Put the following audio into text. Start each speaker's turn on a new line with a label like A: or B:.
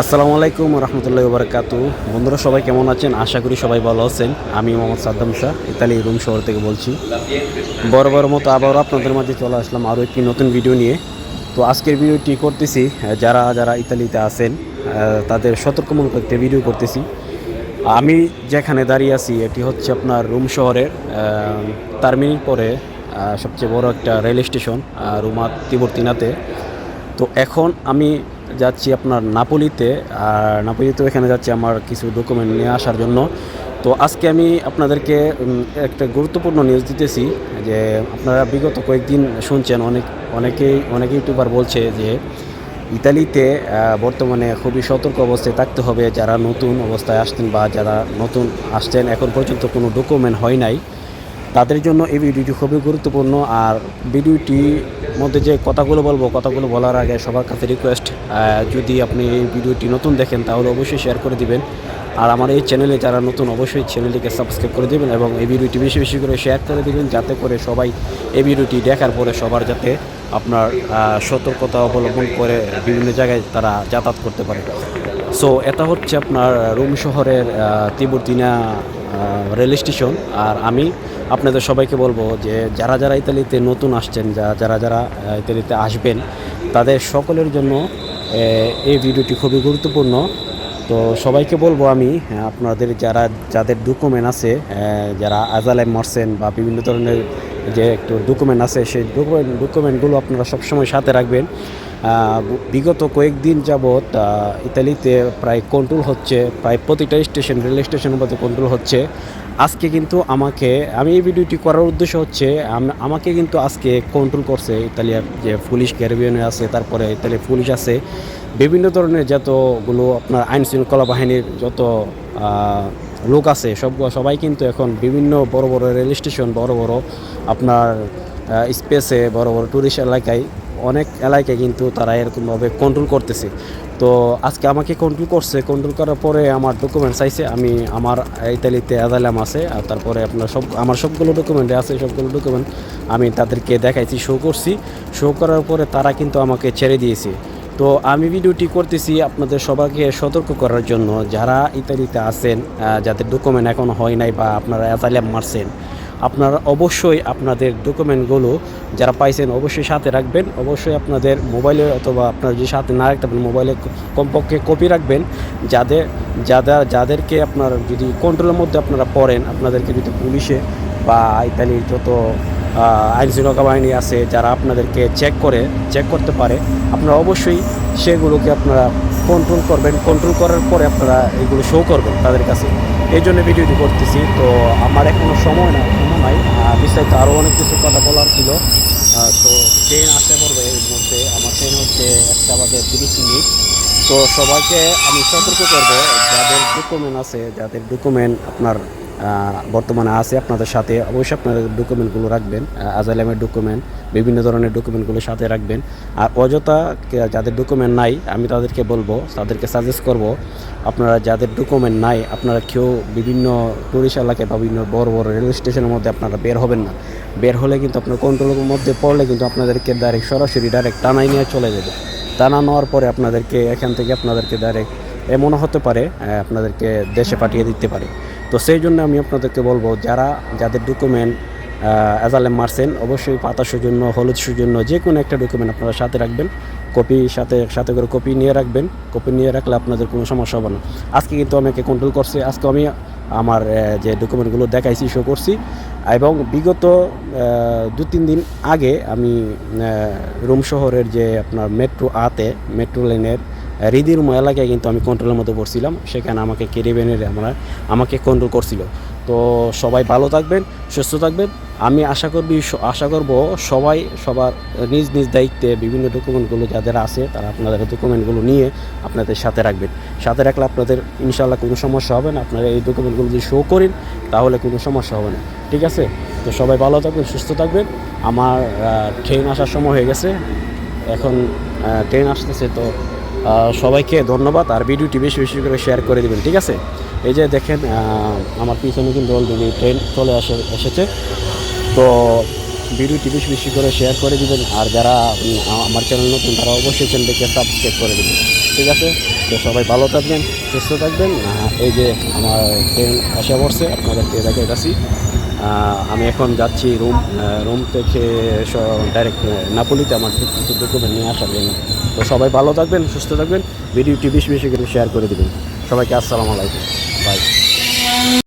A: আসসালামু আলাইকুম রহমতুল্লাহ বারকাতু বন্ধুরা, সবাই কেমন আছেন? আশা করি সবাই ভালো আছেন। আমি মোহাম্মদ সাদ্দাম শাহ, ইতালি রুম শহর থেকে বলছি। বড় বড় মতো আবারও আপনাদের মাঝে চলে আসলাম আরও একটি নতুন ভিডিও নিয়ে। তো আজকের ভিডিওটি করতেছি, যারা যারা ইতালিতে আছেন তাদের সতর্কমূলক একটি ভিডিও করতেছি। আমি যেখানে দাঁড়িয়ে আছি, এটি হচ্ছে আপনার রুম শহরের মিনিট পরে সবচেয়ে বড় একটা রেল স্টেশন রুমা তিবর্তিনাতে। তো এখন আমি যাচ্ছি আপনার নাপোলিতে, আর নাপোলিতে এখানে যাচ্ছি আমার কিছু ডকুমেন্ট নিয়ে আসার জন্য। তো আজকে আমি আপনাদেরকে একটা গুরুত্বপূর্ণ নিউজ দিতেছি, যে আপনারা বিগত কয়েকদিন শুনছেন, অনেক, অনেকেই, অনেক ইউটিউবার বলছে যে ইতালিতে বর্তমানে খুবই সতর্ক অবস্থায় থাকতে হবে, যারা নতুন অবস্থায় আসতেন বা যারা নতুন আসছেন, এখন পর্যন্ত কোনো ডকুমেন্ট হয় নাই। তাদের জন্য এই ভিডিওটি খুবই গুরুত্বপূর্ণ, আর ভিডিওটির মধ্যে যে কথাগুলো বলব, কথাগুলো বলার আগে সবার কাছে রিকোয়েস্ট যদি আপনি এই ভিডিওটি নতুন দেখেন, তাহলে অবশ্যই শেয়ার করে দিবেন। আর আমার এই চ্যানেলে যারা নতুন, অবশ্যই চ্যানেলটিকে সাবস্ক্রাইব করে দেবেন এবং এই ভিডিওটি বেশি বেশি করে শেয়ার করে দিবেন, যাতে করে সবাই এই ভিডিওটি দেখার পরে সবার যাতে আপনার সতর্কতা অবলম্বন করে বিভিন্ন জায়গায় তারা যাতায়াত করতে পারে। সো এটা হচ্ছে আপনার রোম শহরের তিবুরতিনা রেল স্টেশন আর আমি আপনাদের সবাইকে বলব যে, যারা যারা ইতালিতে নতুন আসছেন যারা যারা ইতালিতে আসবেন, তাদের সকলের জন্য এই ভিডিওটি খুবই গুরুত্বপূর্ণ। তো সবাইকে বলব আমি আপনাদের যারা, যাদের ডকুমেন্ট আছে যারা আজালায় মারছেন বা বিভিন্ন ধরনের যে একটু ডকুমেন্ট আছে, সেই ডকুমেন্ট ডকুমেন্টগুলো আপনারা সবসময় সাথে রাখবেন। বিগত কয়েকদিন যাবৎ ইতালিতে প্রায় কন্ট্রোল হচ্ছে, প্রায় প্রতিটা স্টেশন রেল স্টেশনের মধ্যে কন্ট্রোল হচ্ছে। আজকে কিন্তু আমাকে, আমি এই ভিডিওটি করার উদ্দেশ্য হচ্ছে আমাকে কিন্তু আজকে কন্ট্রোল করছে ইতালিয়ার যে পুলিশ ক্যারিবিয়ানে আছে, তারপরে ইতালির পুলিশ আছে, বিভিন্ন ধরনের যতগুলো আপনার আইন শৃঙ্খলা বাহিনীর যত লোক আছে সব সবাই কিন্তু এখন বিভিন্ন বড় বড় রেল স্টেশন, বড় বড় আপনার স্পেসে বড় বড় ট্যুরিস্ট এলাকায় অনেক এলাকায় কিন্তু তারা এরকমভাবে কন্ট্রোল করতেছে। তো আজকে আমাকে কন্ট্রোল করছে কন্ট্রোল করার পরে আমার ডকুমেন্ট চাইছে, আমি আমার ইতালিতে অ্যাজালাম আছে, আর তারপরে আপনার সব, আমার সবগুলো ডকুমেন্টে আছে, সবগুলো ডকুমেন্ট আমি তাদেরকে দেখাইছি শো করছি। শো করার পরে তারা কিন্তু আমাকে ছেড়ে দিয়েছে। তো আমি ভিডিওটি করতেছি আপনাদের সবাইকে সতর্ক করার জন্য, যারা ইতালিতে আছেন যাদের ডকুমেন্ট এখন হয় নাই বা আপনারা অ্যাজালাম মারছেন আপনারা অবশ্যই আপনাদের ডকুমেন্টগুলো যারা পাইছেন অবশ্যই সাথে রাখবেন। অবশ্যই আপনাদের মোবাইলে অথবা আপনার যে সাথে না রাখতে পারেন মোবাইলে কমপক্ষে কপি রাখবেন। যাদের যাদের যাদেরকে আপনার যদি কন্ট্রোলের মধ্যে আপনারা পড়েন আপনাদেরকে যদি পুলিশে বা ইতালির যত আহ, আইন শৃঙ্খলা বাহিনী আছে যারা আপনাদেরকে চেক করে চেক করতে পারে আপনারা অবশ্যই সেগুলোকে আপনারা কন্ট্রোল করবেন। কন্ট্রোল করার পরে আপনারা এগুলো শো করবেন তাদের কাছে। এই জন্য ভিডিওটি করতেছি। তো আমার এখনও সময় না কোনো নাই। বিস্তারিত আরও অনেক কিছু কথা বলার ছিল। তো ট্রেন আসতে পারবে এর মধ্যে আমার ট্রেন হচ্ছে একটা বাজে তিরিশ মিনিট। তো সবাইকে আমি সতর্ক করব, যাদের ডকুমেন্ট আছে, যাদের ডকুমেন্ট আপনার বর্তমানে আছে আপনাদের সাথে। অবশ্যই আপনাদের ডকুমেন্টগুলো রাখবেন আজালামের ডকুমেন্ট বিভিন্ন ধরনের ডকুমেন্টগুলো সাথে রাখবেন। আর অযথা যাদের ডকুমেন্ট নাই, আমি তাদেরকে বলব, তাদেরকে সাজেস্ট করব, আপনারা যাদের ডকুমেন্ট নাই, আপনারা কেউ বিভিন্ন টুরিস্ট এলাকায় বা বিভিন্ন বড় বড় রেলওয়ে স্টেশনের মধ্যে আপনারা বের হবেন না। বের হলে কিন্তু আপনার কন্ট্রোলের মধ্যে পড়লে কিন্তু আপনাদেরকে ডাইরেক্ট সরাসরি ডাইরেক্ট টানাই নিয়ে চলে যাবে। টানা নেওয়ার পরে আপনাদেরকে এখান থেকে আপনাদেরকে ডাইরেক্ট এমনও হতে পারে আপনাদেরকে দেশে পাঠিয়ে দিতে পারে। তো সেই জন্য আমি আপনাদেরকে বলব, যারা, যাদের ডকুমেন্ট অ্যাজালেম মারছেন, অবশ্যই পাতা সৌজন্য হলুদ সৌজন্য যে কোনো একটা ডকুমেন্ট আপনারা সাথে রাখবেন। কপি সাথে সাথে করে কপি নিয়ে রাখবেন। কপি নিয়ে রাখলে আপনাদের কোনো সমস্যা হবে না। আজকে কিন্তু আমাকে কন্ট্রোল করছে। আজকে আমি আমার যে ডকুমেন্টগুলো দেখাইছি শো করছি। এবং বিগত দু তিন দিন আগে আমি রুম শহরের যে আপনার মেট্রো আতে মেট্রো লাইনের হৃদিরুম এলাকায় কিন্তু আমি কন্ট্রোলের মধ্যে পড়ছিলাম। সেখানে আমাকে কেরিবেনের আমরা, আমাকে কন্ট্রোল করছিল। তো সবাই ভালো থাকবেন, সুস্থ থাকবেন। আমি আশা করবি, আশা করব সবাই সবার নিজ নিজ দায়িত্বে বিভিন্ন ডকুমেন্টগুলো যাদের আছে, তারা আপনাদের ডকুমেন্টগুলো নিয়ে আপনাদের সাথে রাখবেন। সাথে রাখলে আপনাদের ইনশাল্লাহ কোনো সমস্যা হবে না। আপনারা এই ডকুমেন্টগুলো যদি শো করেন, তাহলে কোনো সমস্যা হবে না। ঠিক আছে? তো সবাই ভালো থাকবেন, সুস্থ থাকবেন। আমার ট্রেন আসার সময় হয়ে গেছে। এখন ট্রেন আসতেছে তো সবাইকে ধন্যবাদ। আর ভিডিওটি বেশি বেশি করে শেয়ার করে দেবেন ঠিক আছে? এই যে দেখেন আমার পিছনে কিন্তু অলরেডি ট্রেন চলে আসে এসেছে। তো ভিডিওটি বেশি বেশি করে শেয়ার করে দিবেন আর যারা আমার চ্যানেল নতুন তারা অবশ্যই চ্যানেলটিকে সাবস্ক্রাইব করে দেবেন ঠিক আছে? তো সবাই ভালো থাকবেন সুস্থ থাকবেন। এই যে আমার ট্রেন এসে পড়ছে আপনাদেরকে দেখাইতেছি। আহ, আমি এখন যাচ্ছি রুম রুম থেকে ডাইরেক্ট নাপোলিতে আমার কিছু ডকুমেন্ট নিয়ে আসার জন্য। তো সবাই ভালো থাকবেন, সুস্থ থাকবেন। ভিডিওটি বেশি বেশি করে শেয়ার করে দেবেন। সবাইকে আসসালামু আলাইকুম। বাই